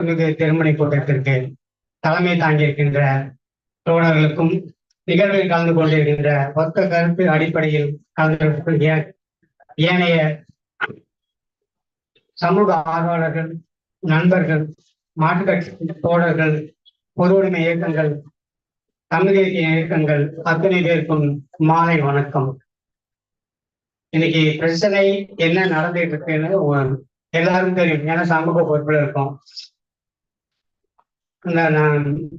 மிகு திருமணி கூட்டத்திற்கு தலைமை தாங்கியிருக்கின்ற தோழர்களுக்கும் நிகழ்வில் கலந்து கொண்டிருக்கின்ற ஒத்த கருத்து அடிப்படையில் கலந்து ஏனைய சமூக ஆர்வலர்கள் நண்பர்கள் மாற்றுக்கட்சி தோழர்கள் பொது உரிமை இயக்கங்கள் தமிழ் இயக்கங்கள் அத்தனை பேருக்கும் மாலை வணக்கம். இன்னைக்கு பிரச்சனை என்ன நடந்துட்டு இருக்குன்னு எல்லாரும் தெரியும். ஏன்னா சமூக பொறுப்புல இருக்கும். இந்த நான்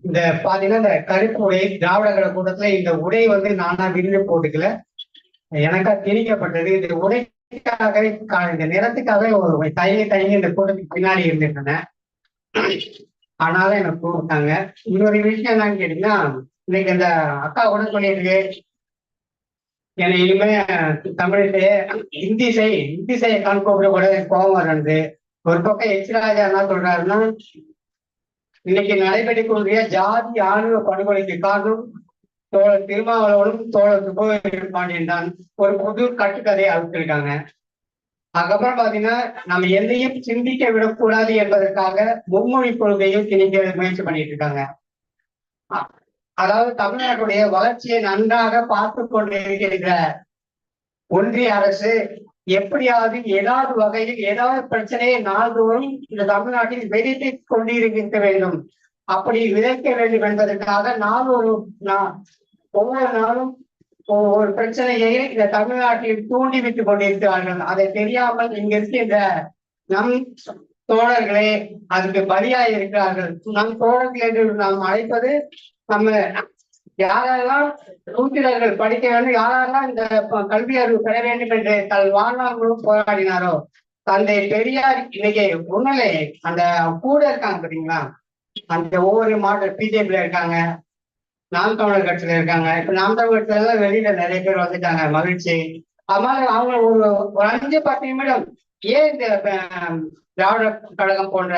இந்த பாத்தீங்கன்னா இந்த கருப்பு உடை திராவிடர்கள கூட்டத்துல இந்த உடை வந்து நானா விரும்பி போட்டுக்கல. எனக்கா திணிக்கப்பட்டது. இந்த உடைக்காக இந்த நிறத்துக்காக ஒரு தயங்கி தயங்கி இந்த கூட்டத்துக்கு பின்னாடி இருந்திருந்தன ஆனாலும் எனக்கு கூப்பிட்டாங்க. இன்னொரு விஷயம் என்னன்னு கேட்டீங்கன்னா இன்னைக்கு இந்த அக்கா கூட சொல்லியிருக்கு. என்னை இனிமே தமிழ்லயே ஹிந்தி செய் ஹிந்தி செய்ய கண் கூப்பிட கூட கோபம் வருது. ஒரு பக்கம் எச் ராஜா என்ன சொல்றாருன்னா இன்னைக்கு நடைபெற்றுக் ஜாதி ஆணுவ படுகொலைக்கு காரணம் தோழர் திருமாவளவனும் தோழர் சுப்பவேல் பாண்டியன் தான் ஒரு புது கட்டுக்கதையை அழுத்திருக்காங்க அதுக்கப்புறம் பாத்தீங்கன்னா நம்ம எதையும் சிந்திக்க விடக்கூடாது என்பதற்காக மும்மொழி கொள்கையும் திணிக்க முயற்சி பண்ணிட்டு இருக்காங்க. அதாவது தமிழ்நாட்டுடைய வளர்ச்சியை நன்றாக பார்த்து கொண்டிருக்கின்ற ஒன்றிய அரசு எப்படியாவது ஏதாவது வகையில் ஏதாவது பிரச்சனையை நாள்தோறும் இந்த தமிழ்நாட்டில் விதைத்து கொண்டிருக்க வேண்டும். அப்படி விதைக்க வேண்டும் என்பதற்காக நாளொரு நா- ஒவ்வொரு நாளும் ஒவ்வொரு பிரச்சனையை இந்த தமிழ்நாட்டில் தூண்டிவிட்டுக் கொண்டிருக்கிறார்கள். அதை தெரியாமல் இங்க இருக்கின்ற நம் தோழர்களே அதுக்கு பலியாய் இருக்கிறார்கள் நம் தோழர்கள் என்று நாம் அழைப்பது நம்ம யாரெல்லாம் சூத்திரர்கள் படிக்க வேண்டும் யாரெல்லாம் இந்த கல்வி அறிவு பெற வேண்டும் என்று தன் வாழ்நாள்களும் போராடினாரோ தந்தை பெரியார் இன்னைக்கு உண்மையிலே அந்த கூட இருக்காங்க பாத்தீங்களா அந்த ஒவ்வொரு மாடல் பிஜேபியில இருக்காங்க நாம் தமிழர் கட்சியில இருக்காங்க. இப்ப நாம் தமிழ் கட்சியில எல்லாம் வெளியில நிறைய பேர் வந்துட்டாங்க மகிழ்ச்சி. அது மாதிரி அவங்க ஒரு ஒரு அஞ்சு பத்து நிமிடம் ஏன் இந்த திராவிட கழகம் போன்ற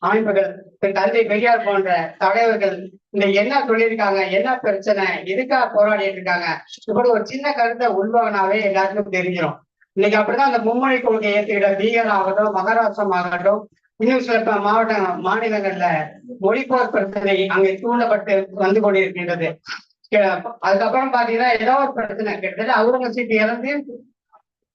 அமைப்புகள் தந்தை பெரியார் போன்ற தலைவர்கள் இந்த என்ன சொல்லியிருக்காங்க என்ன பிரச்சனை எதுக்காக போராடிட்டு இருக்காங்க இப்படி ஒரு சின்ன கருத்தை உள்வாங்கினாவே எல்லாருக்கும் தெரிஞ்சிடும் இன்னைக்கு அப்படிதான் அந்த மும்மொழி கொள்கையை ஏற்றுக்கிட்ட பீகார் ஆகட்டும் மகாராஷ்டிரம் ஆகட்டும் இன்னும் சில மாவட்ட மாநிலங்கள்ல மொழிப்போர் பிரச்சனை அங்கே தூண்டப்பட்டு வந்து கொண்டிருக்கின்றது. அதுக்கப்புறம் பாத்தீங்கன்னா ஏதோ ஒரு பிரச்சனை. கிட்டத்தட்ட அவுரங்கசீப் இறந்து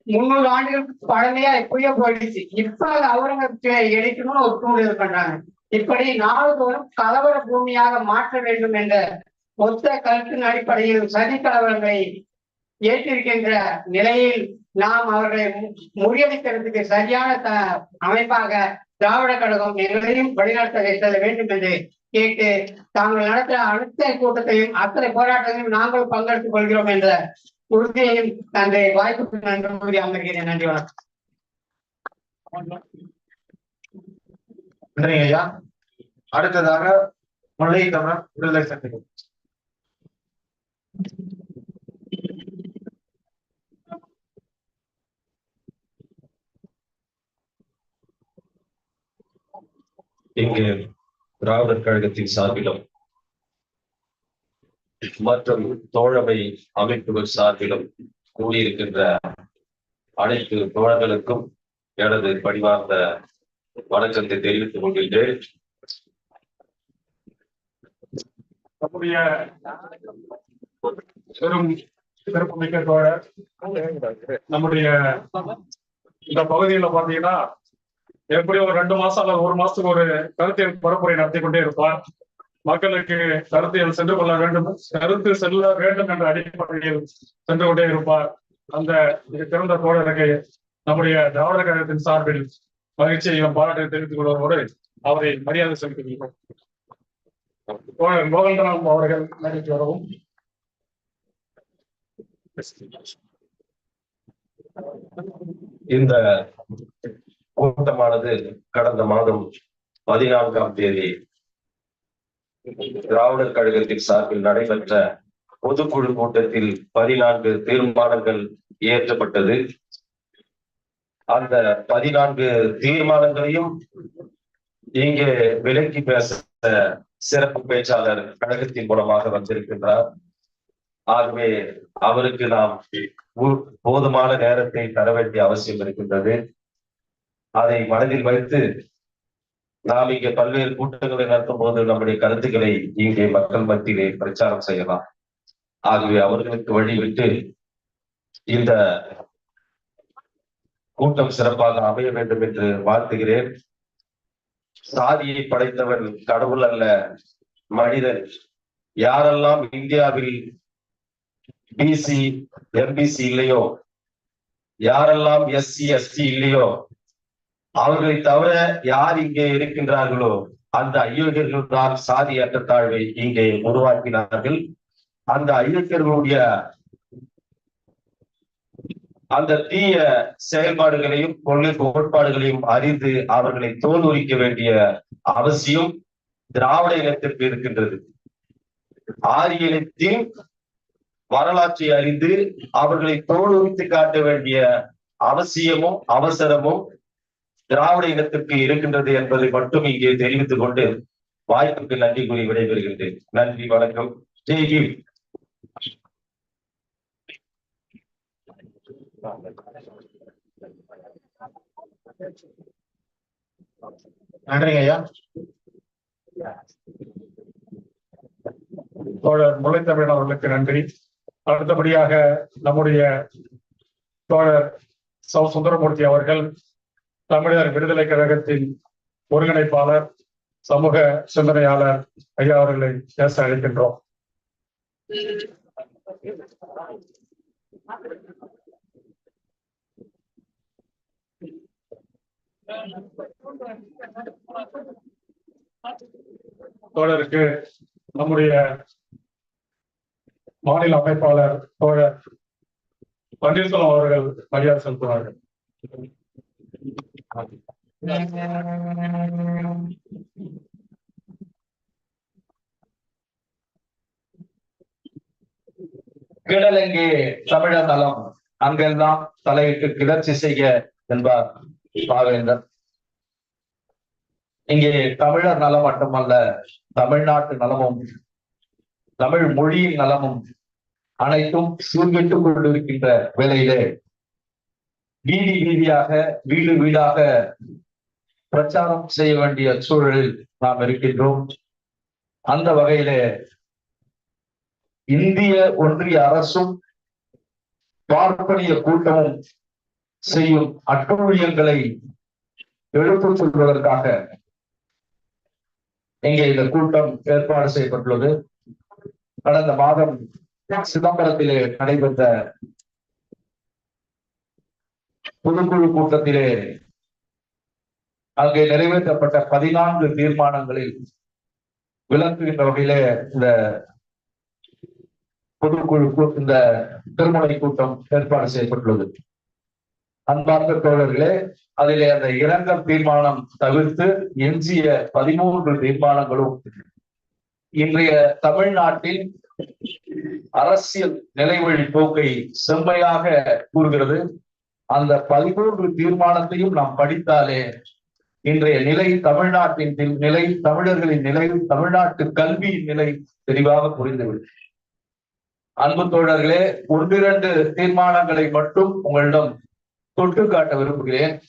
முந்நூறு ஆண்டுகளுக்கு பழமையா எப்படியோ போயிடுச்சு. இப்ப அது அவுரங்கசீப்பை எடுக்கணும்னு ஒரு தூண்டுதல் பண்றாங்க. இப்படி நாள்தோறும் கலவர பூமியாக மாற்ற வேண்டும் என்ற மொத்த கருத்தின் அடிப்படையில் சதி கலவரங்களை ஏற்றிருக்கின்ற நிலையில் நாம் அவர்களை மு- முறியடிக்கிறதுக்கு சரியான த- அமைப்பாக திராவிட கழகம் எங்களையும் வழிநடத்த செல்ல வேண்டும் என்று கேட்டு தாங்கள் நடத்த அனைத்து கூட்டத்தையும் அத்தனை போராட்டங்களையும் நாங்களும் பங்கெடுத்துக் கொள்கிறோம் என்ற உறுதியையும் தந்தை வாய்ப்புக்கு நன்றி கூறி அமர்கிறேன். நன்றி வணக்கம். நன்றி ஐயா. அடுத்ததாக முல்லை தமிழர் விடுதலை சக்திகள் இங்கு திராவிடர் கழகத்தின் சார்பிலும் மற்றும் தோழமை அமைப்புகள் சார்பிலும் கூடியிருக்கின்ற அனைத்து தோழர்களுக்கும் எனது பணிவார்ந்த வணக்கத்தை தெரிவித்துக் கொள்கின்றேன். நம்முடைய பெரும் சிறப்புமிக்க தோழர் நம்முடைய இந்த பகுதியில பாத்தீங்கன்னா எப்படி ஒரு ரெண்டு மாசம் அல்லது ஒரு மாசத்துக்கு ஒரு கருத்தியல் பரப்புரை நடத்தி கொண்டே இருப்பார். மக்களுக்கு கருத்தியல் சென்று கொள்ள வேண்டும்? கருத்து செல்ல வேண்டும் என்ற அடிப்படையில் சென்று கொண்டே இருப்பார். அந்த மிக சிறந்த தோழருக்கு நம்முடைய திராவிட கழகத்தின் சார்பில் மகிழ்ச்சியையும் பாராட்டை தெரிவித்துக் கொள்வதோடு அவரை மரியாதை செலுத்துகிறோம் தோழர் மோகன்ராம் அவர்கள் நடித்து வரவும். இந்த கூட்டமானது கடந்த மாதம் பதினான்காம் தேதி திராவிடர் கழகத்தின் சார்பில் நடைபெற்ற பொதுக்குழு கூட்டத்தில் பதினான்கு தீர்மானங்கள் இயற்றப்பட்டது. அந்த பதினான்கு தீர்மானங்களையும் இங்கே விலக்கி பேச சிறப்பு பேச்சாளர் கழகத்தின் மூலமாக வந்திருக்கின்றார். ஆகவே அவருக்கு நாம் போதுமான நேரத்தை தர வேண்டிய அவசியம் இருக்கின்றது. அதை மனதில் வைத்து நாம் இங்கே பல்வேறு கூட்டங்களை நடத்தும் போது நம்முடைய கருத்துக்களை இங்கே மக்கள் மத்தியிலே பிரச்சாரம் செய்யலாம். ஆகவே அவர்களுக்கு வழிவிட்டு இந்த கூட்டம் சிறப்பாக அமைய வேண்டும் என்று வாழ்த்துகிறேன். சாதியை படைத்தவன் கடவுள் அல்ல மனிதன். யாரெல்லாம் இந்தியாவில் பிசி எம்பிசி இல்லையோ யாரெல்லாம் எஸ்சி எஸ்டி இல்லையோ அவர்களை தவிர யார் இங்கே இருக்கின்றார்களோ அந்த அயோக்கியர்கள் தான் சாதி ஏற்றத்தாழ்வை இங்கே உருவாக்கினார்கள். அந்த அயோக்கியர்களுடைய அந்த தீய செயல்பாடுகளையும் கொள்கை கோட்பாடுகளையும் அறிந்து அவர்களை தோல்வரிக்க வேண்டிய அவசியம் திராவிட இனத்திற்கு இருக்கின்றது. ஆரிய இனத்தின் வரலாற்றை அறிந்து அவர்களை தோல் காட்ட வேண்டிய அவசியமும் அவசரமும் திராவிட இனத்திற்கு இருக்கின்றது என்பதை மட்டும் இங்கே தெரிவித்துக் கொண்டு வாய்ப்புக்கு நன்றி கூறி விடைபெறுகின்றேன். நன்றி வணக்கம். ஜெய் நன்றிங்க ஐயா. தோழர் முல்லைத்தமிழன் அவர்களுக்கு நன்றி. அடுத்தபடியாக நம்முடைய தோழர் சௌ சுந்தரமூர்த்தி அவர்கள் தமிழர் விடுதலை கழகத்தின் ஒருங்கிணைப்பாளர் சமூக சிந்தனையாளர் ஐயா அவர்களை பேச அழைக்கின்றோம். தோழருக்கு நம்முடைய மாநில அமைப்பாளர் தோழர் பன்னீர்செல்வம் அவர்கள் மரியாதை செலுத்துவார்கள். கிடலங்கே தமிழ நலம் அங்கெல்லாம் தலையிட்டு கிளர்ச்சி செய்ய என்பார் பாவேந்தர் இங்கே தமிழர் நலம் மட்டுமல்ல தமிழ்நாட்டு நலமும் தமிழ் மொழியின் நலமும் அனைத்தும் சூழ்கிட்டுக் கொண்டிருக்கின்ற வேலையிலே வீதி வீதியாக வீடு வீடாக பிரச்சாரம் செய்ய வேண்டிய சூழலில் நாம் இருக்கின்றோம். அந்த வகையில இந்திய ஒன்றிய அரசும் பார்ப்பனிய கூட்டமும் செய்யும் அட்டூழியங்களை எடுத்துச் சொல்வதற்காக இங்கே இந்த கூட்டம் ஏற்பாடு செய்யப்பட்டுள்ளது. கடந்த மாதம் சிதம்பரத்திலே நடைபெற்ற பொதுக்குழு கூட்டத்திலே அங்கே நிறைவேற்றப்பட்ட பதினான்கு தீர்மானங்களில் விளக்குகின்ற வகையிலே இந்த பொதுக்குழு கூ- இந்த திருமுனை கூட்டம் ஏற்பாடு செய்யப்பட்டுள்ளது. அன்பார்ந்த தோழர்களே அதிலே அந்த இரங்கல் தீர்மானம் தவிர்த்து எஞ்சிய பதிமூன்று தீர்மானங்களும் இன்றைய தமிழ்நாட்டில் அரசியல் நிலைவழி போக்கை செம்மையாக கூறுகிறது. அந்த பதிமூன்று தீர்மானத்தையும் நாம் படித்தாலே இன்றைய நிலை தமிழ்நாட்டின் நிலை தமிழர்களின் நிலை தமிழ்நாட்டு கல்வியின் நிலை தெளிவாக புரிந்துவிடும். அன்பு தோழர்களே ஒன்றிரண்டு தீர்மானங்களை மட்டும் உங்களிடம் தொட்டு காட்ட விரும்புகிறேன்.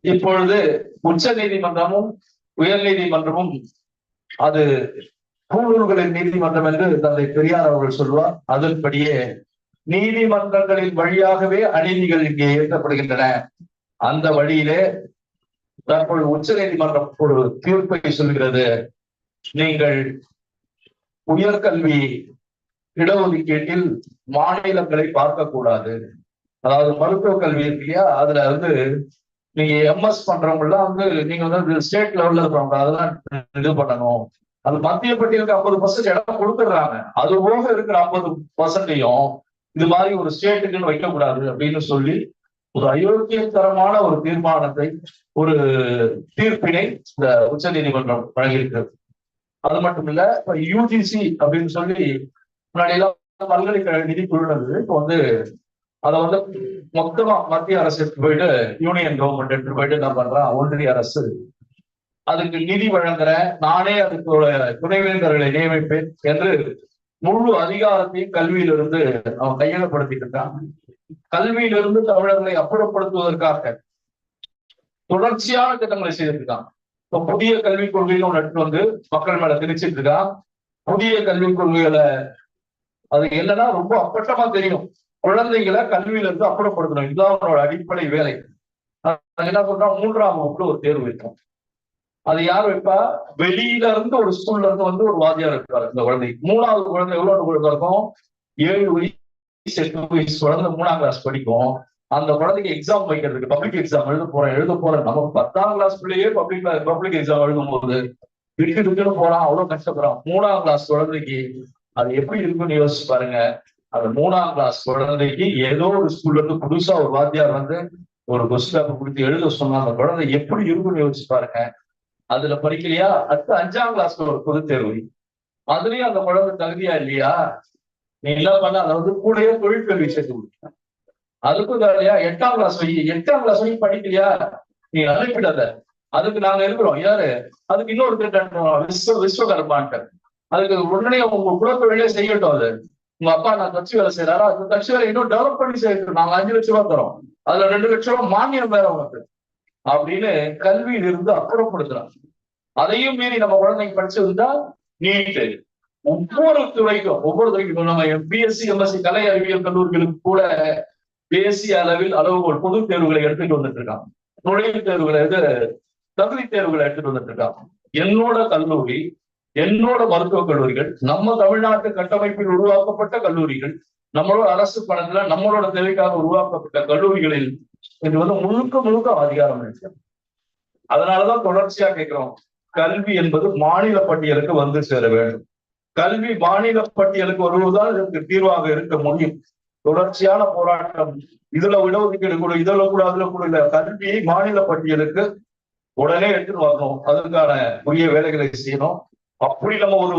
இப்பொழுது உச்ச நீதிமன்றமும் உயர் நீதிமன்றமும் அது கூழூர்களின் நீதிமன்றம் என்று தந்தை பெரியார் அவர்கள் சொல்வார். அதன்படியே நீதிமன்றங்களின் வழியாகவே அநீதிகள் இங்கே ஏற்றப்படுகின்றன. அந்த வழியிலே தற்பொழுது உச்ச நீதிமன்றம் ஒரு தீர்ப்பை சொல்கிறது. நீங்கள் உயர்கல்வி இடஒதுக்கீட்டில் மாநிலங்களை பார்க்கக்கூடாது. அதாவது மருத்துவ கல்வி இருக்கு இல்லையா? அதுல வந்து நீங்க எம்எஸ் பண்றவங்க வந்து நீங்க வந்து ஸ்டேட் லெவல்ல இருக்கிறவங்க அதெல்லாம் இது பண்ணணும். அது மத்திய பட்டியலுக்கு ஐம்பது பர்சன்ட் இடம் கொடுத்துடுறாங்க. அது போக இருக்கிற ஐம்பது பர்சன்டையும் இது மாதிரி ஒரு ஸ்டேட்டுக்குன்னு வைக்கக்கூடாது அப்படின்னு சொல்லி ஒரு அயோக்கியத்தரமான ஒரு தீர்மானத்தை ஒரு தீர்ப்பினை இந்த உச்ச நீதிமன்றம் வழங்கியிருக்கிறது. அது மட்டும் இல்ல இப்ப யூஜிசி அப்படின்னு சொல்லி முன்னாடி எல்லாம் பல்கலைக்கழக நிதி குழுனது இப்போ வந்து அதை வந்து மொத்தமா மத்திய அரசு போயிட்டு யூனியன் கவர்மெண்ட் எடுத்து போயிட்டு என்ன பண்றான் ஒன்றிய அரசு அதுக்கு நிதி வழங்குறேன். நானே அதுக்கு துணைவேந்தர்களை நியமிப்பேன் என்று முழு அதிகாரத்தையும் கல்வியிலிருந்து அவன் கையகப்படுத்திட்டு இருக்கான். கல்வியிலிருந்து தமிழர்களை அப்புறப்படுத்துவதற்காக தொடர்ச்சியான திட்டங்களை செய்திருக்கான் இப்ப புதிய கல்விக் கொள்கையில ஒண்ணு எடுத்து வந்து மக்கள் மேல திணிச்சிட்டு இருக்கான். புதிய கல்விக் கொள்கைகளை அது என்னன்னா ரொம்ப அப்பட்டமா தெரியும். குழந்தைகளை கல்வியில இருந்து அப்புறப்படுத்தணும். இதுதான் அவனோட அடிப்படை வேலை. என்ன சொல்றா மூன்றாம் வகுப்புல ஒரு தேர்வு இருக்கும் அது யார் வைப்பா? வெளியில இருந்து ஒரு ஸ்கூல்ல இருந்து வந்து ஒரு வாத்தியார் இருப்பாரு இந்த குழந்தை. மூணாவது குழந்தை எவ்வளவு குழந்தை இருக்கும்? ஏழு வயசு எட்டு வயசு குழந்தை மூணாம் கிளாஸ் படிக்கும். அந்த குழந்தைக்கு எக்ஸாம் வைக்கிறதுக்கு பப்ளிக் எக்ஸாம் எழுத போறேன் எழுத போறேன். நம்ம பத்தாம் கிளாஸ் பிள்ளையே பப்ளிக் பப்ளிக் எக்ஸாம் எழுதும் போது விட்டு விட்டுன்னு போறான் அவ்வளவு கஷ்டப்படுறான். மூணாம் கிளாஸ் குழந்தைக்கு அது எப்படி இருக்குன்னு யோசிச்சு பாருங்க. அந்த மூணாம் கிளாஸ் குழந்தைக்கு ஏதோ ஒரு ஸ்கூல்ல இருந்து புதுசா ஒரு வாத்தியார் வந்து ஒரு கொஸ்டின் கொடுத்து எழுத சொன்னா அந்த குழந்தை எப்படி இருக்குன்னு யோசிச்சு பாருங்க. அதுல படிக்கலையா? அடுத்து அஞ்சாம் கிளாஸ்ல ஒரு பொது தேர்வு. அதுலயும் அந்த குழந்தை தகுதியா இல்லையா? நீ எல்லாம் பண்ண? அதை வந்து கூடயே தொழிற்கல்வி சேர்த்து கொடுக்க அதுக்கும் தரலையா எட்டாம் கிளாஸ் வரைக்கும் எட்டாம் கிளாஸ் வரைக்கும் படிக்கலையா? நீ அனுப்பிடாத அதுக்கு நாங்க இருக்கிறோம். யாரு? அதுக்கு இன்னொரு திட்டம் விஸ்வ விஸ்வகர்மான்ட்டு. அதுக்கு உடனே உங்க குலத்தொழிலே செய்யட்டும் அது. உங்க அப்பா நான் கட்சி வேலை செய்யறாரா அந்த கட்சி வேலை இன்னும் டெவலப் பண்ணி செய்யட்டும். நாங்க அஞ்சு லட்சம் ரூபாய் தரோம். அதுல ரெண்டு லட்சம் ரூபாய் மானியம் வேற உனக்கு. அப்படின்னு கல்வியில் இருந்து அப்புறப்படுத்துறாங்க அதையும் மீறி நம்ம குழந்தைங்க படிச்சிருந்தா நீட்டு. ஒவ்வொரு துறைக்கும் ஒவ்வொரு துறைக்கும் நம்ம எம்பிஎஸ்சி எம்எஸ்சி கலை அறிவியல் கல்லூரிகளுக்கு கூட தேசிய அளவில் அளவுகோல் பொது தேர்வுகளை எடுத்துட்டு வந்துட்டு இருக்காங்க நுழைவுத் தேர்வுகளை இது தகுதி தேர்வுகளை எடுத்துட்டு வந்துட்டு இருக்காங்க என்னோட கல்லூரி என்னோட மருத்துவக் கல்லூரிகள் நம்ம தமிழ்நாட்டு கட்டமைப்பில் உருவாக்கப்பட்ட கல்லூரிகள் நம்மளோட அரசு பணத்துல நம்மளோட தேவைக்காக உருவாக்கப்பட்ட கல்லூரிகளில் இது வந்து முழுக்க முழுக்க அதிகாரம் இருக்கு அதனாலதான் தொடர்ச்சியா கேட்கிறோம். கல்வி என்பது மாநில பட்டியலுக்கு வந்து சேர வேண்டும். கல்வி மாநில பட்டியலுக்கு வருவதால் இதற்கு தீர்வாக இருக்க முடியும். தொடர்ச்சியான போராட்டம் இதுல இடஒதுக்கீடு கூட இதுல கூட அதுல கூட இல்ல. கல்வியை மாநில பட்டியலுக்கு உடனே எடுத்துட்டு வரணும். அதுக்கான உரிய வேலைகளை செய்யணும். அப்படி நம்ம ஒரு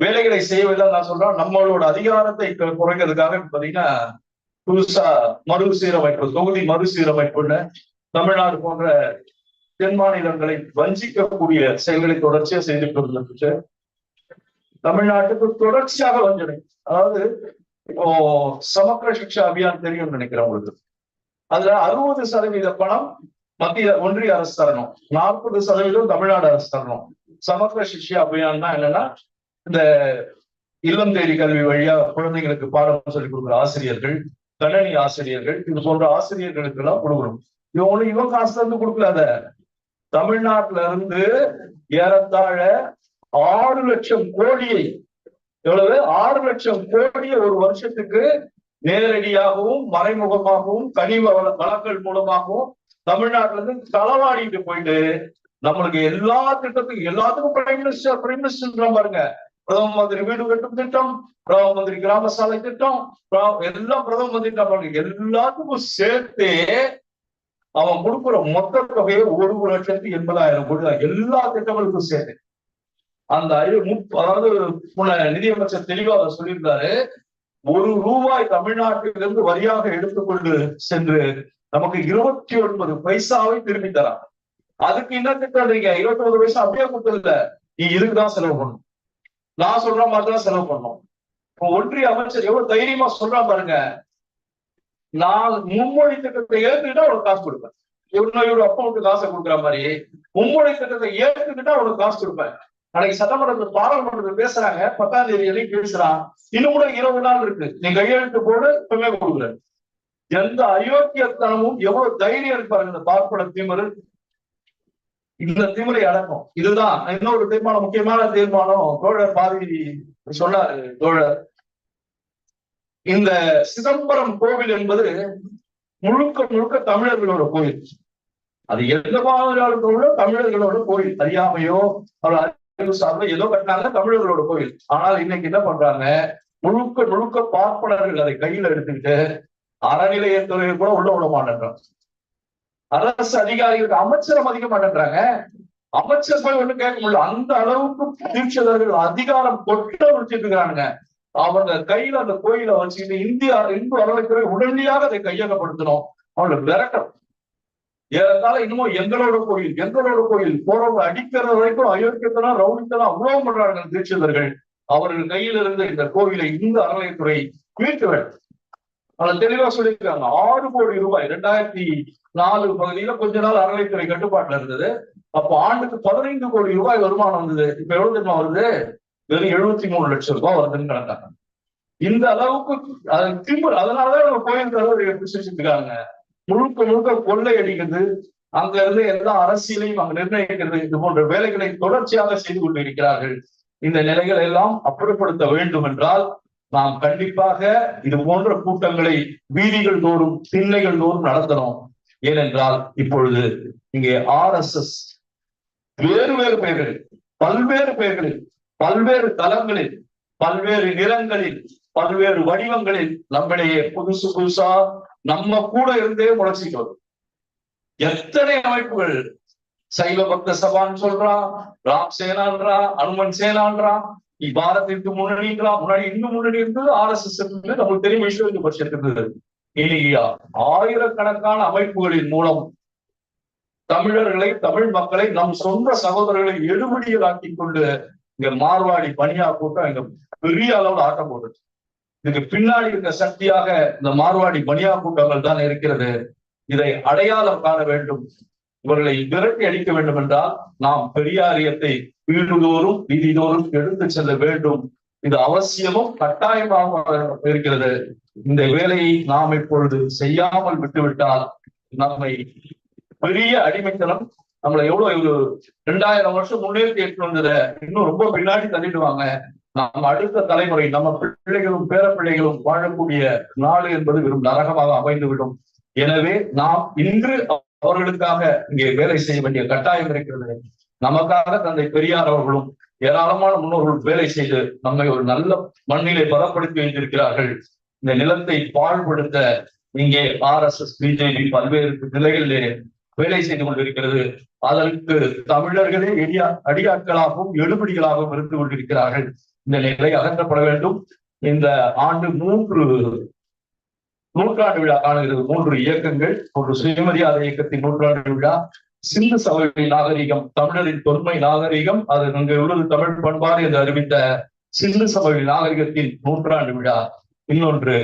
வேலைகளை செய்யவில்லை நான் சொல்றேன். நம்மளோட அதிகாரத்தை குறைக்கிறதுக்காக பாத்தீங்கன்னா புதுசா மறுசீரமைப்பு தொகுதி மறுசீரமைப்புன்னு தமிழ்நாடு போன்ற தென் மாநிலங்களை வஞ்சிக்கக்கூடிய செயல்களை தொடர்ச்சியா செய்து கொண்டிருந்துச்சு தமிழ்நாட்டுக்கு தொடர்ச்சியாக வஞ்சனை. அதாவது இப்போ சமக்கர சிக்ஷா அபியான் தெரியும் நினைக்கிறேன் உங்களுக்கு. அதுல அறுபது சதவீத பணம் மத்திய ஒன்றிய அரசு தரணும். நாற்பது சதவீதம் தமிழ்நாடு அரசு தரணும். சமக்கர சிக்ஷா அபியான்னா என்னன்னா இந்த இல்லம் தேடி கல்வி வழியா குழந்தைங்களுக்கு பாடம் சொல்லிக் கொடுக்குற ஆசிரியர்கள் கணனி ஆசிரியர்கள் இது போன்ற ஆசிரியர்களுக்கு எல்லாம் கொடுக்கணும் இவங்களும் இவன் காசுல இருந்து கொடுக்கல அத. தமிழ்நாட்டுல இருந்து ஏறத்தாழ ஆறு லட்சம் கோடியை எவ்வளவு? ஆறு லட்சம் கோடியை ஒரு வருஷத்துக்கு நேரடியாகவும் மறைமுகமாகவும் கனிம வள வளங்கள் மூலமாகவும் தமிழ்நாட்டுல இருந்து களவாடிட்டு போயிட்டு நம்மளுக்கு எல்லா திட்டத்துக்கும் எல்லாத்துக்கும் பிரைம் மினிஸ்டர் பிரைம் மினிஸ்டர் பாருங்க. பிரதம மந்திரி வீடு கட்டும் திட்டம் பிரதம மந்திரி கிராம சாலை திட்டம் எல்லாம் பிரதம மந்திரி திட்டம் எல்லாத்துக்கும் சேர்த்தே அவன் கொடுக்குற மொத்த தொகையை ஒரு லட்சத்தி எண்பதாயிரம் கோடி தான். எல்லா திட்டங்களுக்கும் சேர்த்து. அந்த அதாவது நிதியமைச்சர் தெளிவாக சொல்லியிருந்தாரு ஒரு ரூபாய் தமிழ்நாட்டிலிருந்து வரியாக எடுத்துக்கொண்டு சென்று நமக்கு இருபத்தி ஒன்பது பைசாவை திரும்பி தரான். அதுக்கு என்ன திட்டம் நீங்க? இருபத்தி ஒன்பது பைசா அப்படியே கொடுத்ததில்ல. நீ இதுக்குதான் செலவு பண்ணும் நான் சொல்ற மாதிரி தான் செலவு பண்ணோம் இப்போ ஒன்றிய அமைச்சர் எவ்வளவு தைரியமா சொல்றான் பாருங்க. நான் மும்மொழி திட்டத்தை ஏத்துக்கிட்டா அவனுக்கு காசு கொடுப்பேன். இவரு இவரு அப்பாவுக்கு காசை கொடுக்குற மாதிரி மும்மொழி திட்டத்தை ஏத்துக்கிட்டா அவனுக்கு காசு கொடுப்பேன். நாளைக்கு சட்டமன்றத்தில் பாராளுமன்றத்தில் பேசுறாங்க. பத்தாம் தேதி பேசுறான். இன்னும் கூட இருபது நாள் இருக்கு. நீ கையெழுத்து போடு இப்பவே கொடுக்குறேன். எந்த அயோக்கியத்தனமும் எவ்வளவு தைரியம் இருப்பாரு இந்த பார்ப்பன திமிரு. இந்த திமுறை அடக்கும். இதுதான். இன்னொரு தீர்மானம் முக்கியமான தீர்மானம் தோழர் பாதி சொன்னாரு தோழர். இந்த சிதம்பரம் கோவில் என்பது முழுக்க முழுக்க தமிழர்களோட கோயில் அது எந்த மாதிரியான கூட தமிழர்களோட கோயில் அறியாமையோ அவர் அறிவு சார்ந்த ஏதோ கட்டினாங்க தமிழர்களோட கோயில் ஆனால் இன்னைக்கு என்ன பண்றாங்க? முழுக்க முழுக்க பார்ப்பனர்கள் அதை கையில எடுத்துக்கிட்டு அறநிலையத்துறையை கூட உள்ள விட மாட்டேன்றாங்க. அரசு அதிகாரிகளுக்கு அமைச்சரம் மதிக்க மாட்டேன்றாங்க அமைச்சர் போய் ஒண்ணு கேட்க முடியல. அந்த அளவுக்கு தீட்சிதர்கள் அதிகாரம் கொட்ட வச்சுட்டு இருக்காங்க அவங்க கையில அந்த கோயிலை வச்சுக்கிட்டு இந்தியா இந்து அறநிலைத்துறை உடனடியாக அதை கையகப்படுத்தணும். அவங்களை விரட்டும் ஏறத்தால இன்னமும் எங்களோட கோயில் எங்களோட கோயில் போறவங்க அடிக்கிற வரைக்கும் அயோக்கியத்தனா ரவுடித்தனம் அவ்வளவு பண்றாங்க தீட்சிதர்கள் அவர்கள் கையில் இருந்த இந்த கோவிலை இந்து அறநிலைத்துறை மீட்க வேண்டும். ஆனா தெளிவா சொல்லியிருக்காங்க. ஆறு கோடி ரூபாய் ரெண்டாயிரத்தி நாலு பகுதியில கொஞ்ச நாள் அறநிலைத்துறை கட்டுப்பாட்டுல இருந்தது. அப்ப ஆண்டுக்கு பதினைந்து கோடி ரூபாய் வருமானம் வந்தது. இப்ப எவ்வளவு தெரியுமா வருது? வெறும் எழுபத்தி மூணு லட்சம் ரூபாய் வருதுன்னு கணக்காங்க இந்த அளவுக்கு அது திமிர் அதனாலதான் நம்ம கோயில் தலைவர் எப்படி முழுக்க முழுக்க கொள்ளை அடிக்கிறது அங்க இருந்து எல்லா அரசியலையும் அங்க நிர்ணயிக்கிறது இது போன்ற வேலைகளை தொடர்ச்சியாக செய்து கொண்டு இருக்கிறார்கள். இந்த நிலைகளை எல்லாம் அப்புறப்படுத்த வேண்டும் என்றால் நாம் கண்டிப்பாக இது போன்ற கூட்டங்களை வீதிகள் தோறும் திண்ணைகள் தோறும் நடத்தணும். ஏனென்றால் இப்பொழுது இங்கே ஆர் எஸ் எஸ் வேறு வேறு பெயர்களில் பல்வேறு பெயர்களில் பல்வேறு தளங்களில் பல்வேறு நிறங்களில் பல்வேறு வடிவங்களில் நம்மிடையே புதுசு புதுசா நம்ம கூட இருந்தே முளைச்சிட்டு வரும் எத்தனை அமைப்புகள் சைவ பக்த சபான்னு சொல்றான் ராம் சேனான்றா அனுமன் சேனான்றான் பாரதிற்கு முன்னணிங்களா முன்னாடி இன்னும் முன்னணி இருந்தது ஆர் எஸ் எஸ் இருந்தது நமக்கு தெரியும் விஸ்வ பட்சம் இருந்தது ஆயிரக்கணக்கான அமைப்புகளின் மூலம் தமிழர்களை தமிழ் மக்களை நம் சொந்த சகோதரர்களை எடுபடியலாக்கி கொண்டு இங்க மார்வாடி பணியா கூட்டம் இங்க பெரிய அளவுல ஆட்டம் போடுது இதுக்கு பின்னாடி இருக்க சக்தியாக இந்த மார்வாடி பனியா கூட்டங்கள் தான் இருக்கிறது. இதை அடையாளம் காண வேண்டும். இவர்களை விரட்டி அடிக்க வேண்டும் என்றால் நாம் பெரியாரியத்தை வீடுதோறும் வீதிதோறும் எடுத்து செல்ல வேண்டும். இது அவசியமும் கட்டாயமாக இருக்கிறது. இந்த வேலையை நாம் இப்பொழுது செய்யாமல் விட்டுவிட்டால் நம்மை பெரிய அடிமைத்தனம் நம்மளை எவ்வளவு ஒரு ரெண்டாயிரம் வருஷம் முன்னேற்றி எடுத்து வந்தத இன்னும் ரொம்ப பின்னாடி தள்ளிடுவாங்க. நம்ம அடுத்த தலைமுறை நம்ம பிள்ளைகளும் பேர பிள்ளைகளும் வாழக்கூடிய நாடு என்பது வெறும் நரகமாக அமைந்துவிடும். எனவே நாம் இன்று அவர்களுக்காக இங்கே வேலை செய்ய வேண்டிய கட்டாயம் இருக்கிறது. நமக்காக தந்தை பெரியார் அவர்களும் ஏராளமான முன்னோர்கள் வேலை செய்து நம்மை ஒரு நல்ல மண்ணிலே பதப்படுத்தி வைத்திருக்கிறார்கள். இந்த நிலத்தை பாழ்படுத்த இங்கே ஆர் எஸ் எஸ் பிஜேபி பல்வேறு நிலைகளிலே வேலை செய்து கொண்டிருக்கிறது. அதற்கு தமிழர்களே எடியா அடியாட்களாகவும் எழுபடிகளாகவும் இருந்து கொண்டிருக்கிறார்கள். இந்த நிலை அகற்றப்பட வேண்டும். இந்த ஆண்டு மூன்று நூற்றாண்டு விழா காணுகிறது. மூன்று இயக்கங்கள் ஒரு சுயமரியாதை இயக்கத்தின் நூற்றாண்டு விழா. சிந்து சபை நாகரிகம் தமிழரின் தொன்மை நாகரிகம் அது அங்கு உள்ளது தமிழ் பண்பாடு என்று அறிவித்த சிந்து சபை நாகரிகத்தின் நூற்றாண்டு விழா. இன்னொன்று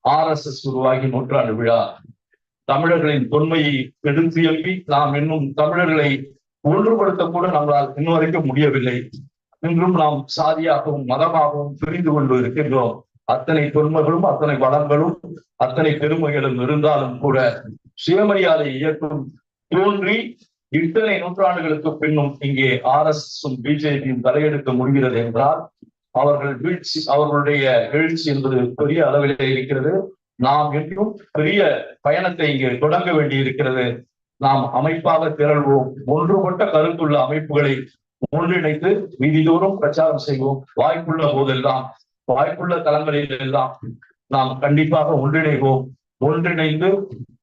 ஆர் எஸ் எஸ் உருவாகி நூற்றாண்டு விழா. தமிழர்களின் தொன்மையை எடுத்து எழுப்பி நாம் இன்னும் தமிழர்களை ஒன்றுபடுத்த கூட நம்மளால் இன்னும் வரைக்கும் முடியவில்லை. இன்றும் நாம் சாதியாகவும் மதமாகவும் பிரிந்து கொண்டு இருக்கின்றோம். அத்தனை தொன்மைகளும் அத்தனை வளங்களும் அத்தனை பெருமைகளும் இருந்தாலும் கூட சுயமரியாதை இயக்கம் தோன்றி இத்தனை நூற்றாண்டுகளுக்கு பின்னும் இங்கே ஆர் எஸ் பிஜேபியும் தலையெடுக்க முடிகிறது என்றால் அவர்கள் வீழ்ச்சி அவர்களுடைய எழுச்சி என்பது பெரிய அளவிலே இருக்கிறது. நாம் இன்னும் பெரிய பயணத்தை இங்கே தொடங்க வேண்டி இருக்கிறது நாம் அமைப்பாக திரள்வோம் ஒன்றுபட்ட கருத்துள்ள அமைப்புகளை ஒன்றிணைத்து வீதிதோறும் பிரச்சாரம் செய்வோம். வாய்ப்புள்ள போதெல்லாம் வாய்ப்புள்ள தலைமுறையிலெல்லாம் எல்லாம் நாம் கண்டிப்பாக ஒன்றிணைவோம். ஒன்றிணைந்து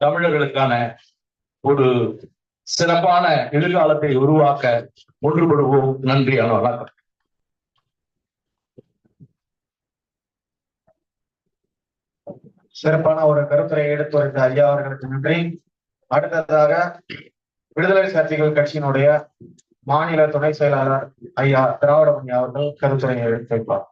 தமிழர்களுக்கான ஒரு சிறப்பான எதிர்காலத்தை உருவாக்க ஒன்றுபடுவோம் நன்றி அண்ணா வணக்கம். சிறப்பான ஒரு கருத்துரை எடுத்துரைத்த ஐயா அவர்களுக்கு நன்றி. அடுத்ததாக விடுதலை சிறுத்தைகள் கட்சியினுடைய மாநில துணை செயலாளர் ஐயா திராவிடமணி அவர்கள் கருத்துரையை எடுத்து வைப்பார்.